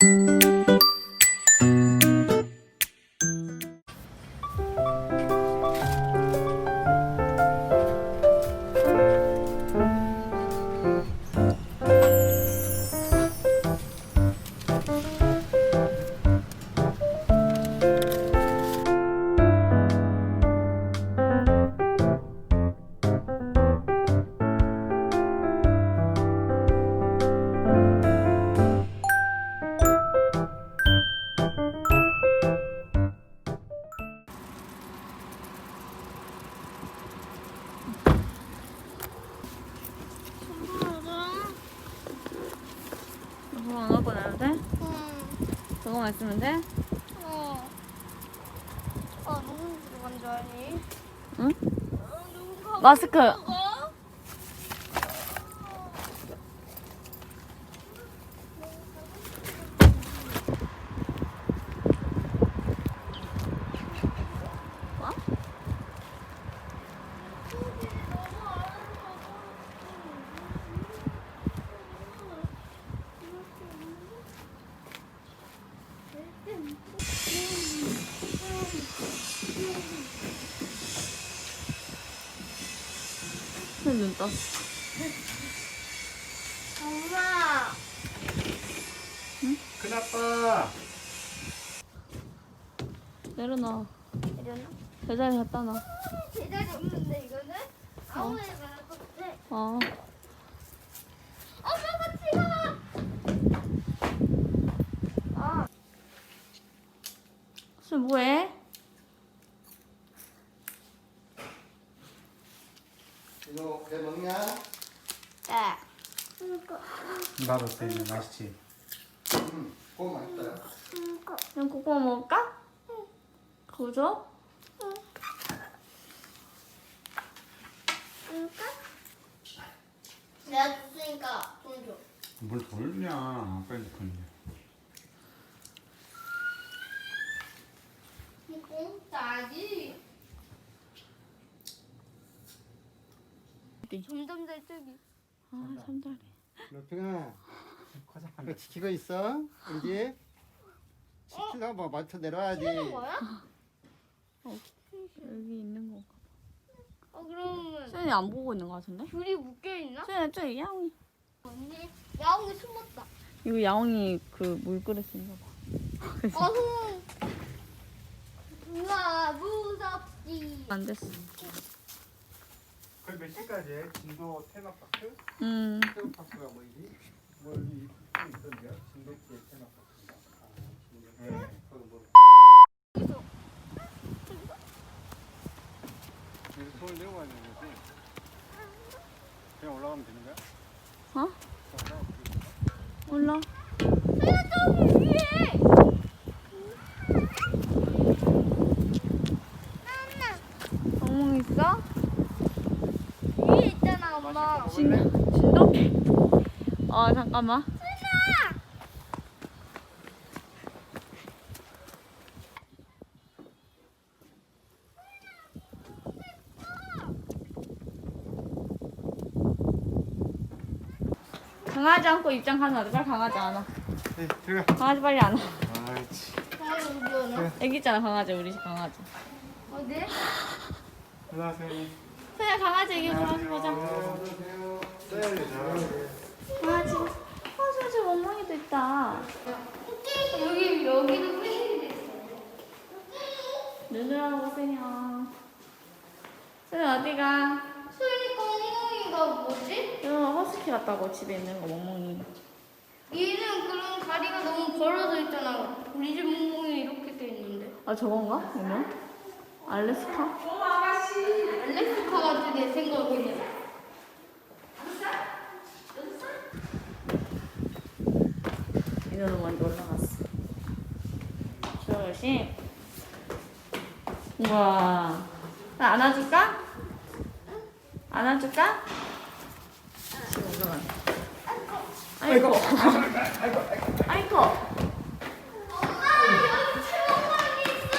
그거 그거만 있으면 돼? 어. 아, 누군 들어간 줄 아니? 응? 어, 누군가 마스크. 떴어. 엄마. 큰아빠 내려놔. 이러나? 제자리 갖다 놔. 제자리 없는데 이거는? 아무나 가도 돼. 어. 엄마 같이 가. 아, 술 뭐해? 이거 배 먹냐? 네. 나도 되네 맛있지 응 그거 맛있다 그럼 그거 먹을까? 그거 줘? 내가 줬으니까 돈 줘. 뭘 돌냐 아빠 핸드폰이야 공짜지. 점점 더 저기. 아, 참다리. 로핑아 이거 지키고 있어 이제 지키려고 뭐 맞춰 내려와야지 하는 거야? 여기 있는 건가? 어 그러면 수현이 안 보고 있는 거 같은데? 줄이 묶여 있나? 수현이 저기 야옹이. 언니 야옹이 숨었다. 이거 야옹이 그 물그릇인가 봐. 어흥. 우와 무섭지. 안 됐어. 거기 몇 시까지 해? 진도 테마파크? 음. 테마파크가 뭐이지? 네 거기 뭐 여기 손을 내고 가야 되는 거지? 그냥 올라가면 되는 거야? 어? 올라가면 되는 거야? 몰라. 저기 위에. 엉망 있어? 위에 있잖아 엄마. 진, 진돗개? 어, 잠깐만. 강아지 안고 입장 가능하다. 빨리 강아지 안 와. 네 들어가 강아지 빨리 안 와. 아이치 오나? 여기 있잖아, 강아지. 우리 집 강아지. 어디? 안녕하세요 소야 강아지 얘기 좀 하지 보자. 안녕하세요 네 강아지. 멍멍이도 있다. 여기 여기도 팬이 있어. 누누라고 세요. 소야 어디가? 수인이 꽁꽁이가 뭐지? 이거 허스키 같다고 집에 있는 거 멍멍이. 얘는 그런 다리가 너무 벌어져 있잖아. 우리 집 몽몽이 이렇게 돼 있는데. 아 저건가? 그러면? 알래스카? 알래스카 같은 내 생각에는. 이거는 먼저 올라갔어. 조심. 우와. 나 안아줄까? 안아줄까? 지금 올라가. 아이고. 아이고. 아이고. 엄마 여기 체험관이 있어.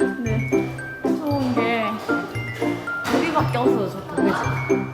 여기 네. 게 우리밖에 없어서 좋다. 그지?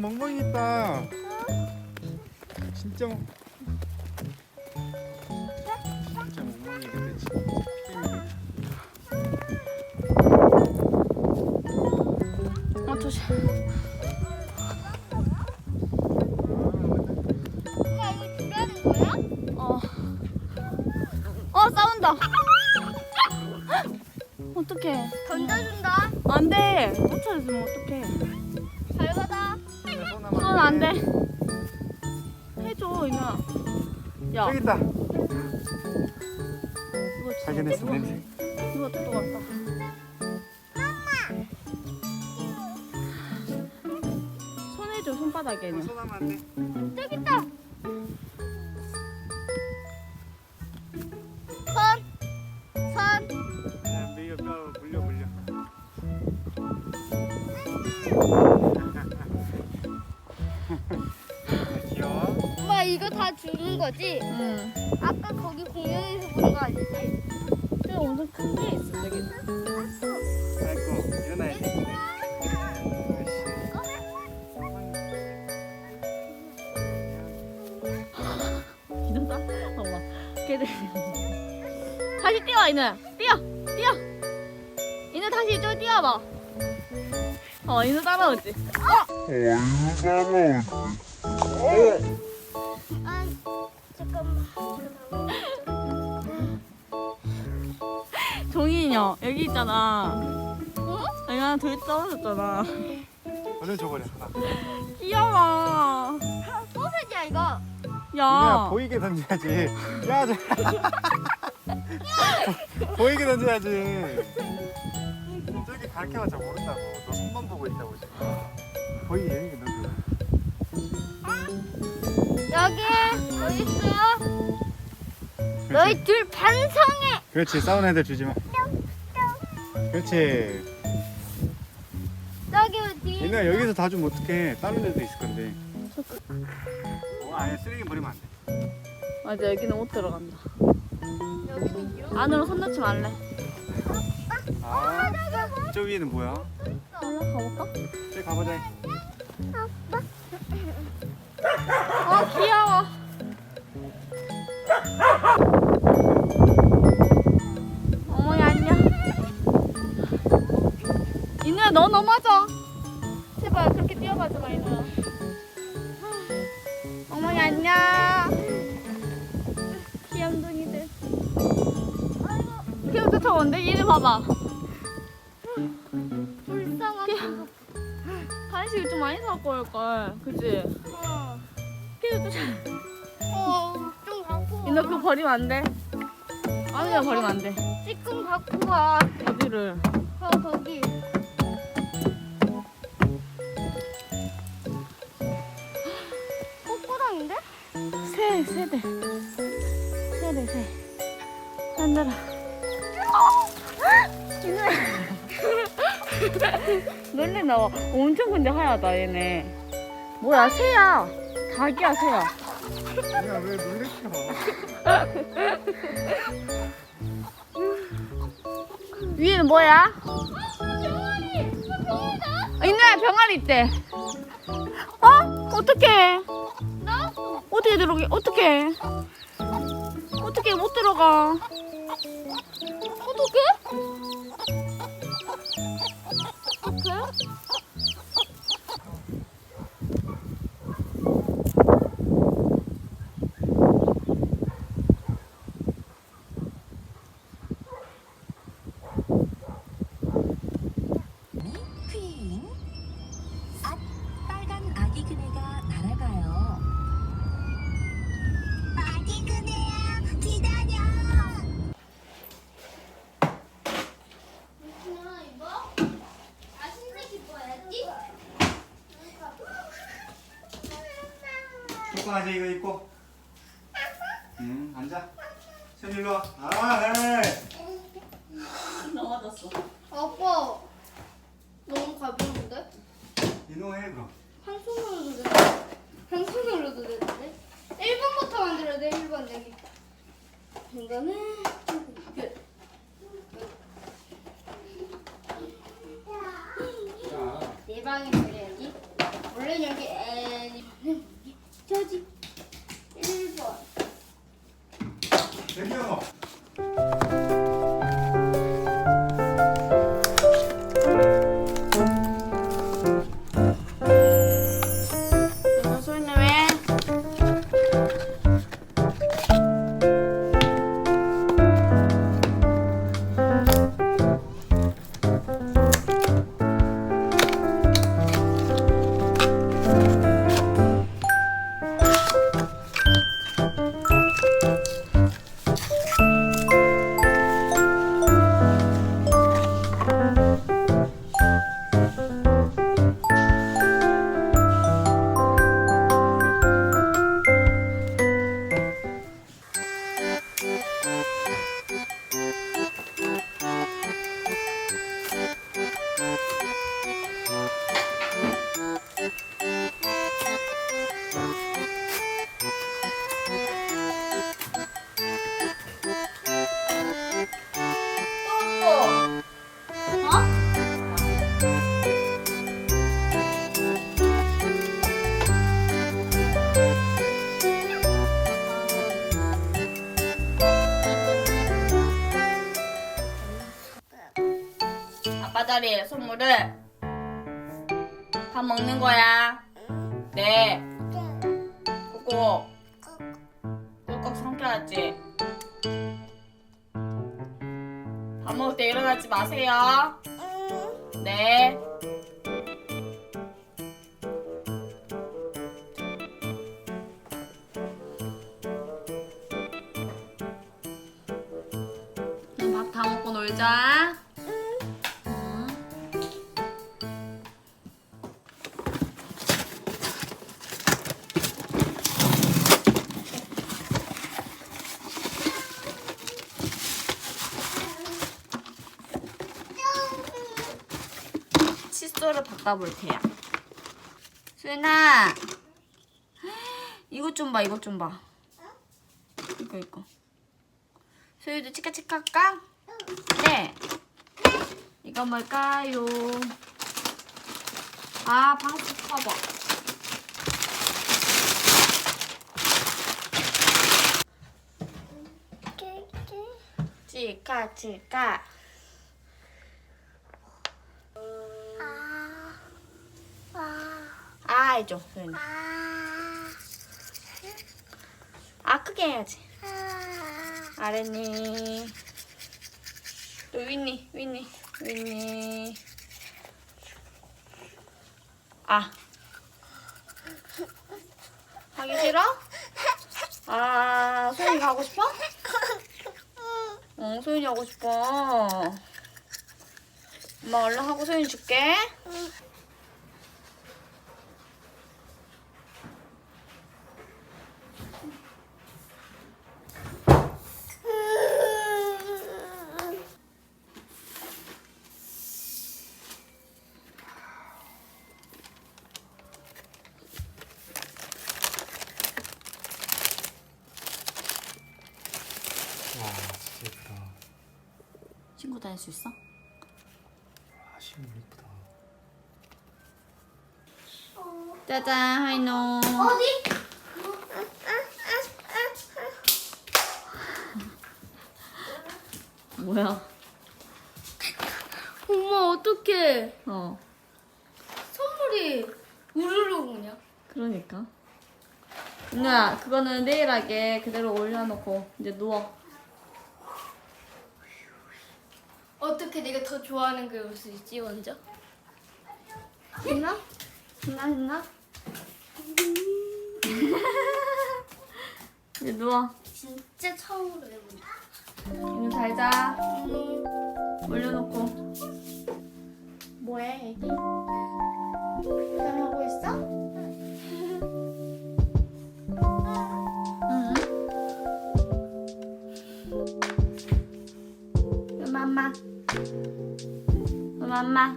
멍멍이 있다. 진짜 멍. 진짜 멍멍이겠네. 어 조심. 엄마 이거 주라는 거야? 어. 어 싸운다. 어떡해. 던져준다. 안 돼. 쫓아주면 어떡해. 돼. 해줘 이나. 야 저기 있다. 이거 진짜 발견했어 누가- 냄새. 누가 또 왔다. 손 해줘 손바닥에는. 손하면 안 돼. 저기 있다. 선. 선. 그냥 물려 물려. 주는 거지? 응. 아까 거기 공연에서 본 거 아니지? 저기 엄청 큰 게 있어 저기. 아이고. 기도다. 엄마. 걔들. 다시 뛰어 이는. 뛰어. 뛰어. 이는 다시 이쪽 뛰어봐. 어 이는 따라오지. 아, 종이인형 여기 있잖아. 어? 여기 하나 둘 떨어졌잖아. 얼른 줘버려 하나. 귀여워. 소세지야 이거. 야 야. 보이게 던져야지. 야 저. 보이게 던져야지. 저기 가르쳐봤자 모른다고. 너 손만 보고 있다고 지금. 보이게 던져. 여기 여기 있어. 너희 둘 반성해. 그렇지 싸우는 애들 주지 마. 그렇지. 저기 뒤. 얘네 여기서 다 주면 어떡해. 다른 애도 있을 건데. 어, 아예 쓰레기 버리면 안 돼. 맞아 여기는 못 들어간다. 여기는 이렇게. 안으로 손 넣지 말래. 아, 저 위에는 뭐야? 올라 가 볼까? 저기 가보자. 아 귀여워. 너 넘어져. 제발 그렇게 뛰어가지 마 이누야. 어머니 안녕. 귀염둥이들. 피부 쫓아오는데 얘를 봐봐. 불쌍한. 간식을 좀 많이 사갖고 올걸. 그치? 어. 피부 쫓아. 어, 좀 갖고 와. 이누 그거 버리면 안 돼. 아니야 버리면 안 돼. 찌끔 갖고 와. 어디를? 어, 거기. 새, 새들. 새들, 새. 만들어. 놀래 나와. 엄청 근데 하얗다, 얘네. 뭐야, 새야. 닭이야, 새야. 야, 왜 놀래켜? 위에는 뭐야? 병아리! 병아리다! 있네, 병아리 있대. 어? 어떡해. 어떻게 들어오게? 어떡해. 어떻게 못 들어가. 어떡해? 어떡해? 조금하자 이거 입고. 응, 앉아. 선 일로 와. 아, 네. 넘어졌어. 아빠 너무 가벼운데? 이놈 해 그럼. 한 손으로도 되는데? 한 손으로도 되는데? 1번부터 만들어야 돼 1번 내기 이거는 끝 자, 네 방에 그려야지 원래 여기 500 네. 그거 꿀꺽 삼켜야지. 밥 먹을 때 일어나지 마세요. 네. 밥 다 먹고 놀자. 바꿔볼 테야. 수연아, 이것 좀 봐, 이것 좀 봐. 이거 이거. 소유도 치카 치카 할까? 네. 이거 뭘까요? 아, 방수 커버. 치카 치카. 아, 해줘, 소연이. 아, 크게 해야지. 아랫니. 또 윗니, 윗니, 윗니. 아. 하기 싫어? 아, 소연이 가고 싶어? 응, 소연이 하고 싶어. 엄마 얼른 하고 소연이 줄게. 진짜 예쁘다. 친구 다닐 수 있어? 아 신문 예쁘다. 짜잔, 하이노. 어디? 뭐야? 엄마 어떡해 어, 선물이 우르르 오냐 그러니까. 누나, 그거는 내일 하게 그대로 올려놓고 이제 누워. 어떻게 내가 더 좋아하는 걸 올 수 있지 먼저? 신나? 신나, 신나? 이제 누워. 진짜 처음으로 해본다 이제 잘 자. 올려놓고. 뭐해, 애기? 잘하고 있어? 엄마.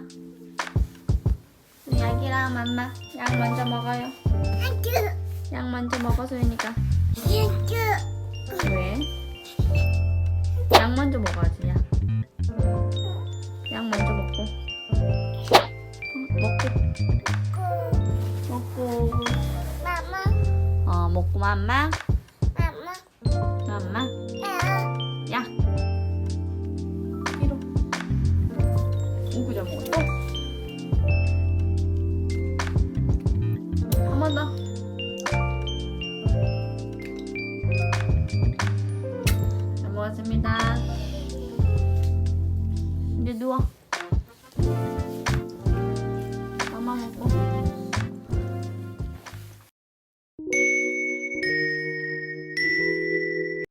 약이랑 맘마. 약 먼저 먹어요. 약 먼저 먹어, 소연이가. 왜? 약 먼저 먹어야지, 약. 약 먼저 먹고. 어, 먹고. 먹고. 어, 먹고 맘마. 맘마.